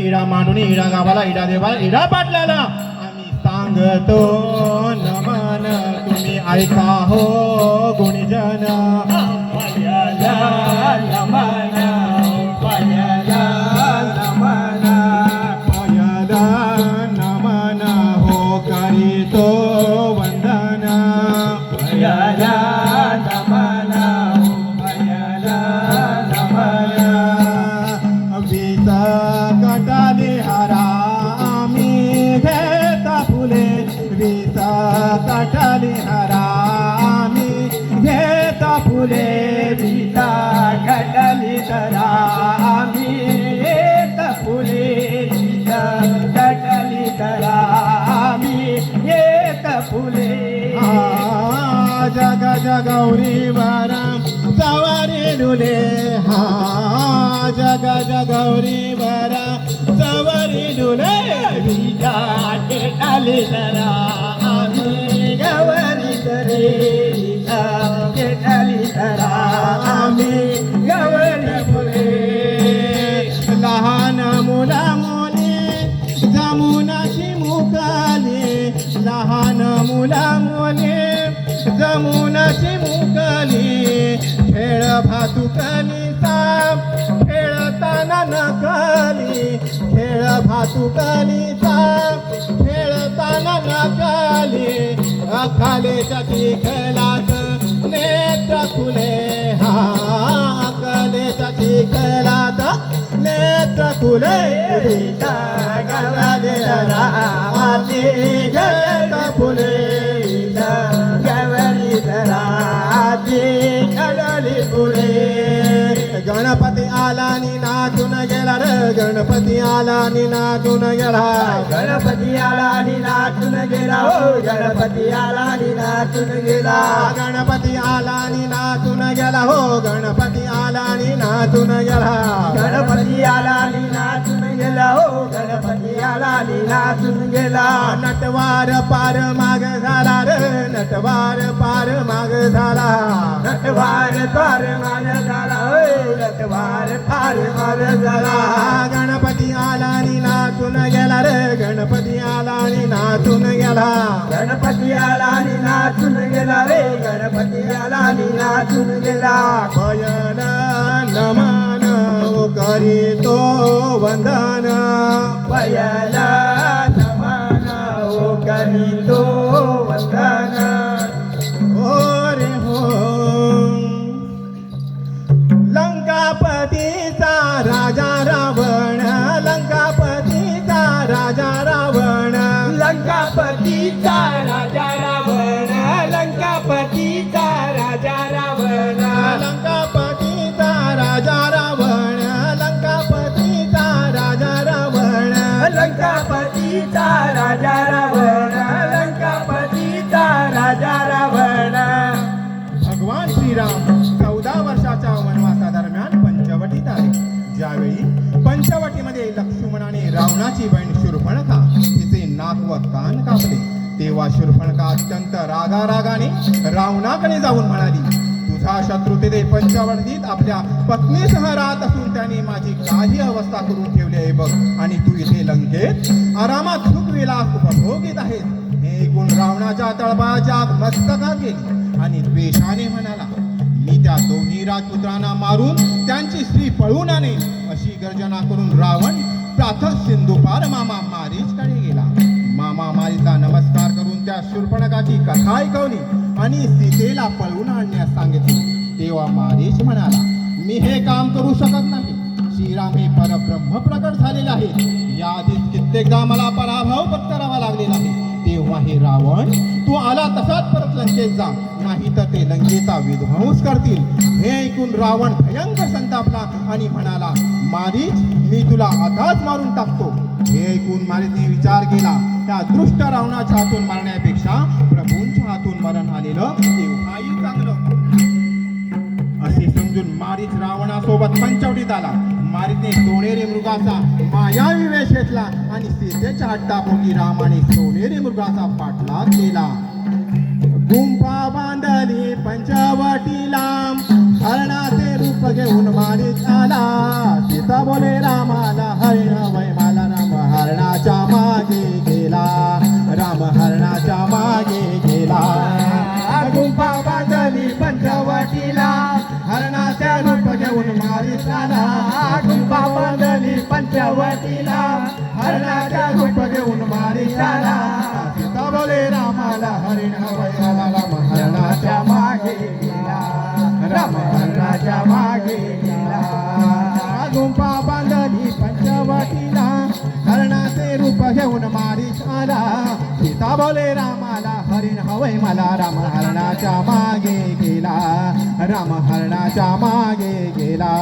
इडा मांडून इडा गावाला इडा देवा इडा पाटल्याला आम्ही सांगतो नमन तुम्ही ऐका हो गुणीजन. नमन नमन. नमन हो करीतो. जग जगौरी बारा सवारी डुले हा. जग जगौरी वरा सवारी डुले सीता घडली तरा आम्ही गवारी करे आम्ही गवरी फुले लहान मुला भातुकानीचा खेळताना नकाली खेळ भातुकानीचा खेळताना नकाली. अखालेच्या चिखलात नेत्र खुले हा अखालेच्या चिखलात नेत्र खुले गवरी फुले गवरी धरा রাধে কালালি পুরে। गणपती आला नि नाचून गेला रे गणपती आला नि नाचून गेला. गणपती आला आणि नाचून गेला हो गणपती आला आणि नाचून गेला गणपती आला नि नाचून गेला हो गणपती आला नि नाचून गेला. गणपती आला आणि नाचून गेला हो गणपती आला आणि नाचून गेला. नटवार पार माग झाला रे नटवार पार माग झाला. नटवार फार मार झाला होय. उडत वार फार हर जरा गणपती आला नि नातून गेला रे गणपती आला नि नातून गेला गणपती आला नि नातून गेला रे गणपती आला नि नातून गेला भयन नमन करी तो वंदन भयन नमन करी तो श्रीराम चौदा वर्षाच्या वनवासादरम्यान पंचवटीत आले ज्यावेळी पंचवटीमध्ये लक्ष्मणाने रावणाची बहीण शूर्पणखा तिचे नाक व कान कापले. तेव्हा शूर्पणखा अत्यंत रागारागाने रावणाकडे जाऊन म्हणाली तुझा शत्रू तिथे पंचवटीत आपल्या पत्नीसह राहत असून त्याने माझी काही अवस्था करून ठेवली आहे बघ. आणि तू इथे लंकेत आरामात सुख विलास उपभोगीत आहेस. हे ऐकून रावणाच्या तळपाच्या मस्तकात गेली. आणि द्वेषाने म्हणाला मी त्या दोन्ही राजपुत्रांना मारून त्यांची स्त्री पळून आणे अशी गर्जना करून रावण प्रातः सिंधुपार मामा मारीचकडे गेला. मामा शूर्पणखाची कथा ऐकवली आणि सीतेला पळवून आणण्यास सांगितले. तेव्हा मारीच म्हणाला मी हे काम करू शकत नाही. श्रीराम हे परब्रह्म प्रकट झालेले या याआधीच कित्येकदा मला पराभव पत्करावा लागलेला आहे. तेव्हा हे रावण तू आला तसाच परत लंकेत जा. नाही तर ते लंकेचा विध्वंस करतील हे ऐकून रावण भयंकर संतापला आणि म्हणाला मारीच मी तुला आताच मारून टाकतो हे ऐकून मारीने विचार केला. त्या दृष्ट रावणाच्या हातून मारण्यापेक्षा प्रभूंच्या हातून मरण आलेलं तेव्हाही चांगलं असे समजून मारीच रावणासोबत पंचवटीत आला मारीने सोनेरी मृगाचा मायावी वेश घेतला आणि सीतेच्या हट्टापोटी रामाने सोनेरी मृगाचा पाठलाग केला. गुंफा बांधली पंचवटीला हरणाचे रूप घेऊन मारी आला. सीता बोले रामाला हरिण वैमाला राम हरणाच्या मागे गेला. राम हरणाच्या मागे गेला. गुंफा बांधली पंचवटीला हरणाच्या रूप घेऊन मारी आला. गुंफा बांधली पंचवटीला हरणाच्या रूप घेऊन मारी आला. बोले रामाला हरिण वैराला राम हरणाच्या मागे गेला. राम हरणाच्या मागे गेला. गुंफा बांधली पंचवटीला हरणाचे रूप घेऊन मारीच आला. सीता बोले रामाला हरिण हवय मला. राम हरणाच्या मागे गेला. राम हरणाच्या मागे गेला.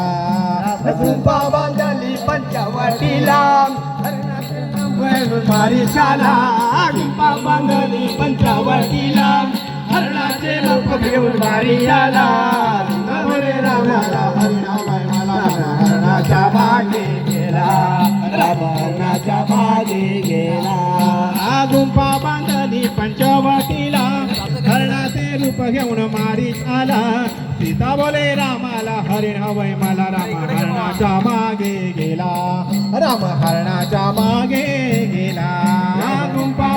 गुंफा बांधली पंचवटीला मारी शाला बांधली पंचवटीला हरणाचे रूप घेऊन मारी आला हरणाच्या मागे गेला. मागे गेला. बांधली पंचवटीला हरणाचे रूप घेऊन मारीत आला. सीता बोले रामाला हरिण हवय मला राम हरणाच्या मागे गेला. राम हरणाच्या मागे गेला. गुंफा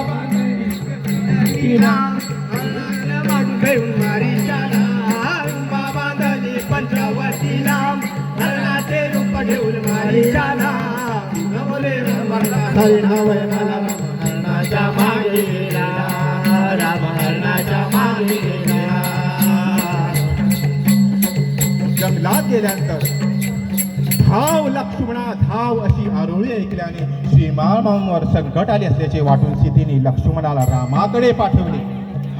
बांधली पंचवटीला हरणाचे रूप घेऊन हरिण मला हरणाच्या मागे गेला. लाद गेल्यानंतर. धाव लक्ष्मणा धाव अशी आरोळी ऐकल्याने श्रीमाळमांवर संकट आले असल्याचे वाटून सीतेने लक्ष्मणाला रामाकडे पाठवले.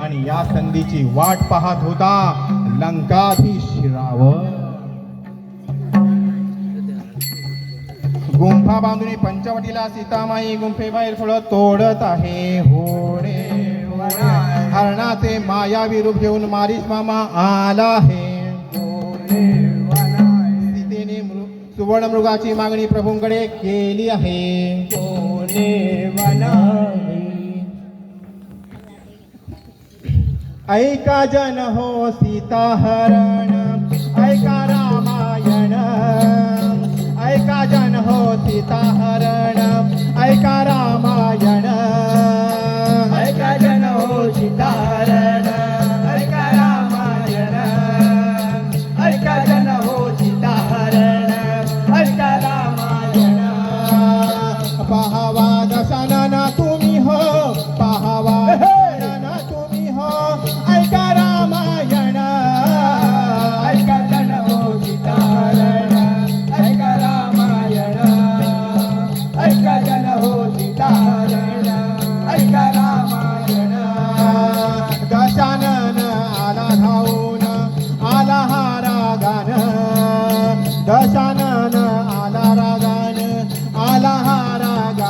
आणि या संधीची वाट पाहत होता लंकाधीश रावण गुंफा बांधून पंचवटीला सीतामाई गुंफेबाहेर फळ तोडत आहे. होणे हरणाचे मायावी रूप घेऊन मारीच मामा आला आहे. मृ सुवर्ण मृगाची मागणी प्रभूंकडे केली आहे. ऐका जन हो सीता हरण ऐका रामायण ऐका जन हो सीता हरण ऐका रामायण.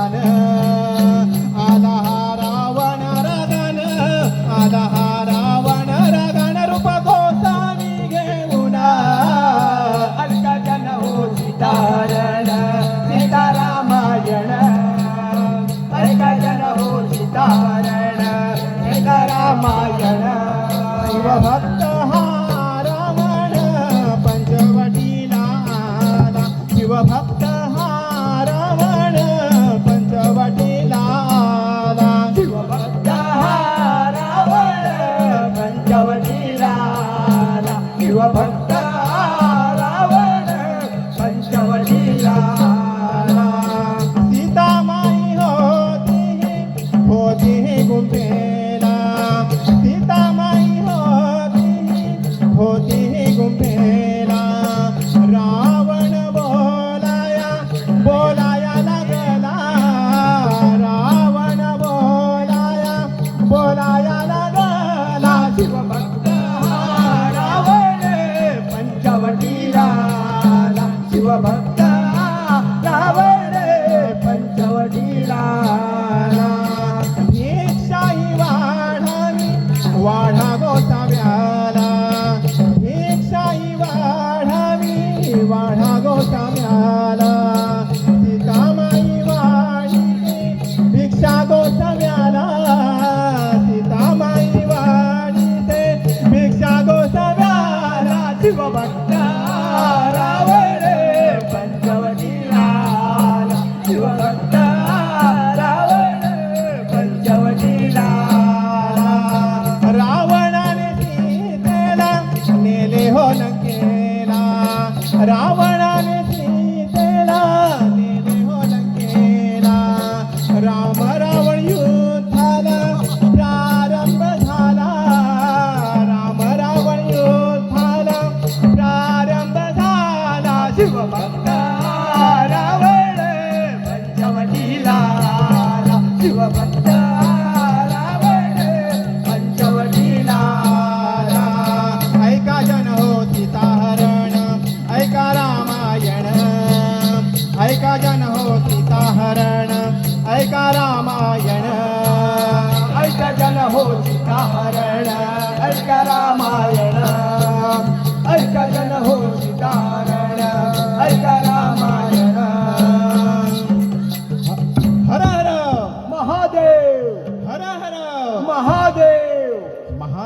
i Father.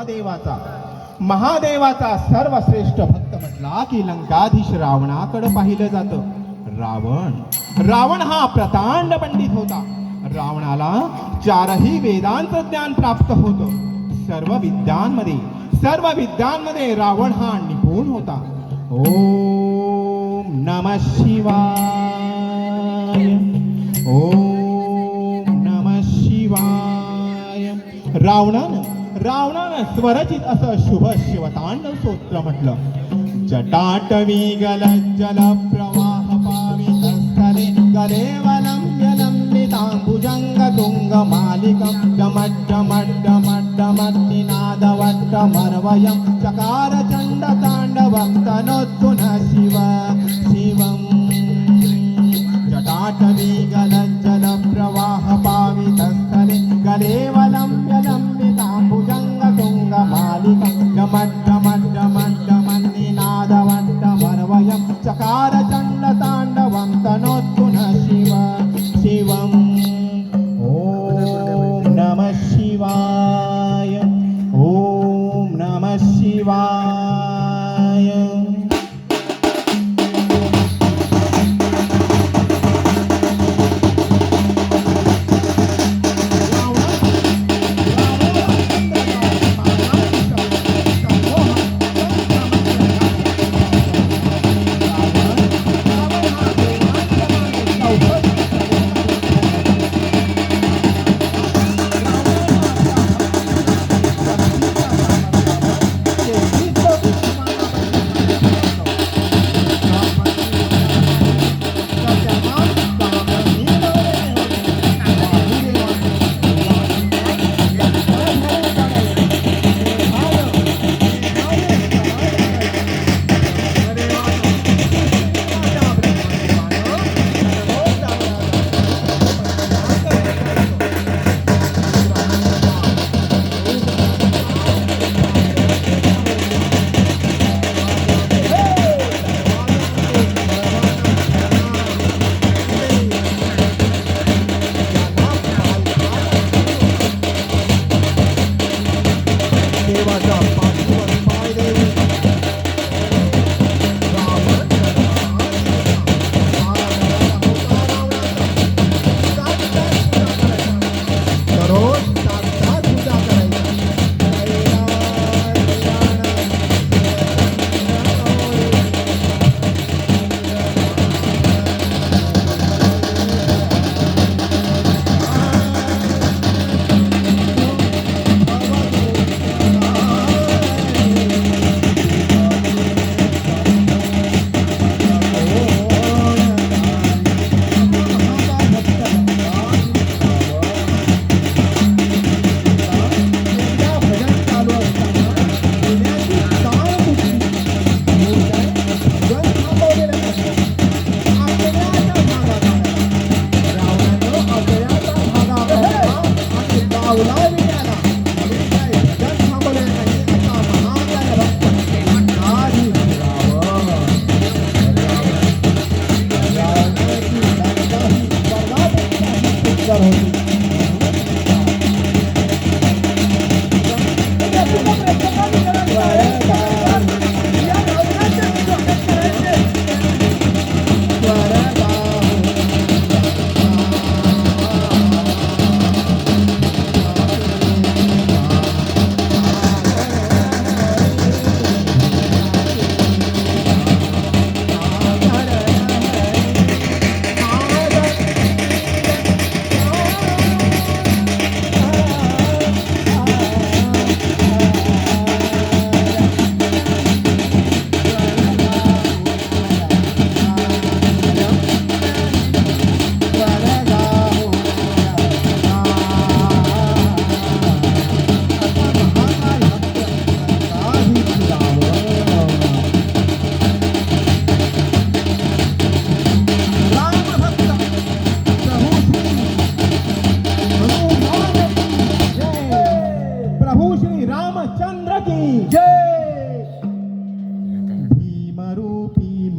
महादेवाचा. महादेवाचा सर्वश्रेष्ठ भक्त म्हटला की लंकाधीश रावणाकडे पाहिलं जातं. रावण. रावण हा प्रतांड पंडित होता. रावणाला चारही वेदांचं ज्ञान प्राप्त होतं. सर्व विद्यांमध्ये सर्व विद्यांमध्ये रावण हा निपुण होता. ओम नम शिवाय. ओम नम शिवाय. रावणानं रावणानं स्वरचित असं शुभ शिवतांडव स्तोत्र म्हटलं. जटाटवी गल जल प्रवाह पावी तस्करे गले वलम जलम लंबितांबुजंग तुंग मालिकं डमड्डमड्डमड्डमड्डिनादवट्टमर्वयं चकार चण्ड ताण्डवं तनोत्तुन शिव शिवम। जटाटवी गलज्जल प्रवाह पावितस्थले गलेवलंब्य मालिकं डमड्डमड्डमड्डमन्निनादवट्टमर्वयं चकार चण्ड ताण्डवं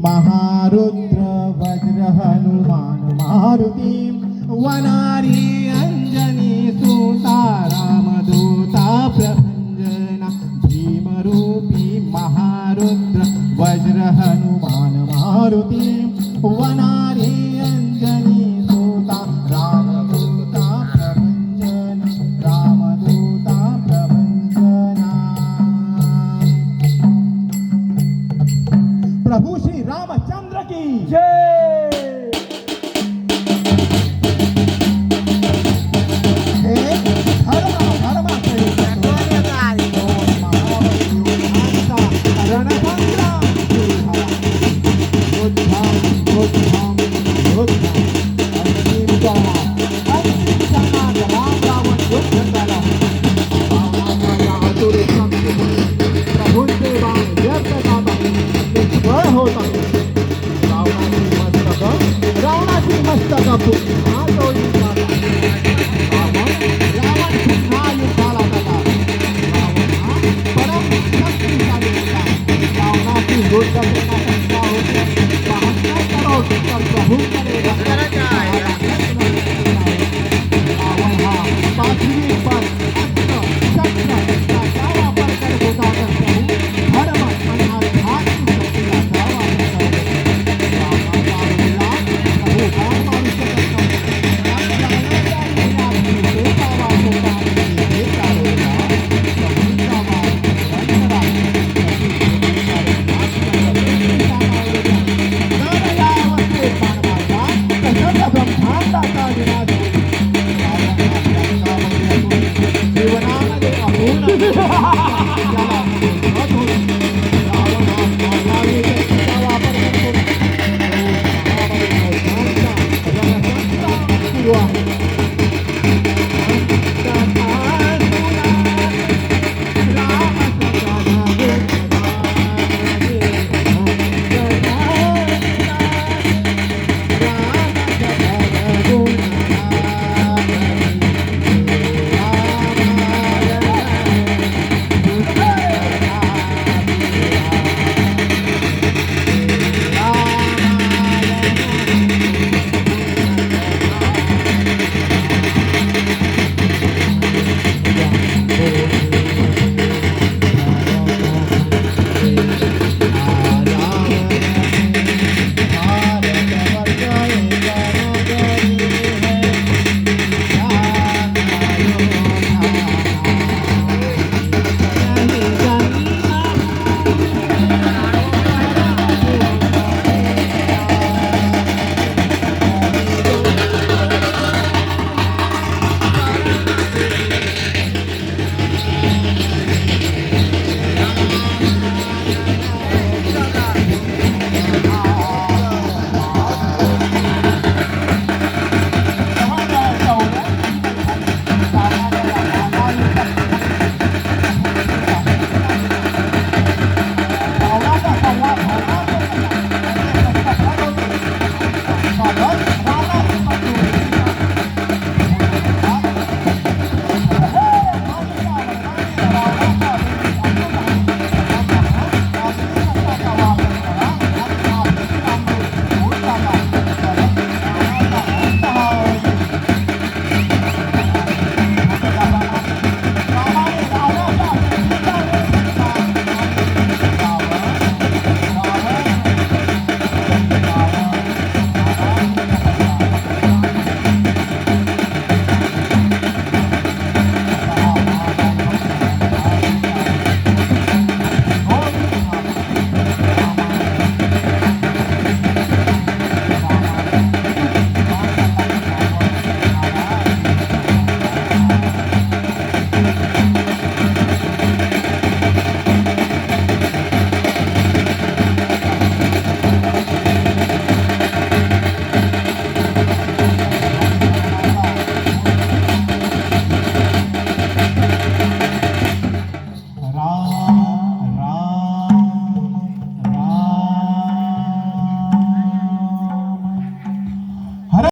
महारुद्र वज्र हनुमान मारुति वनारी 我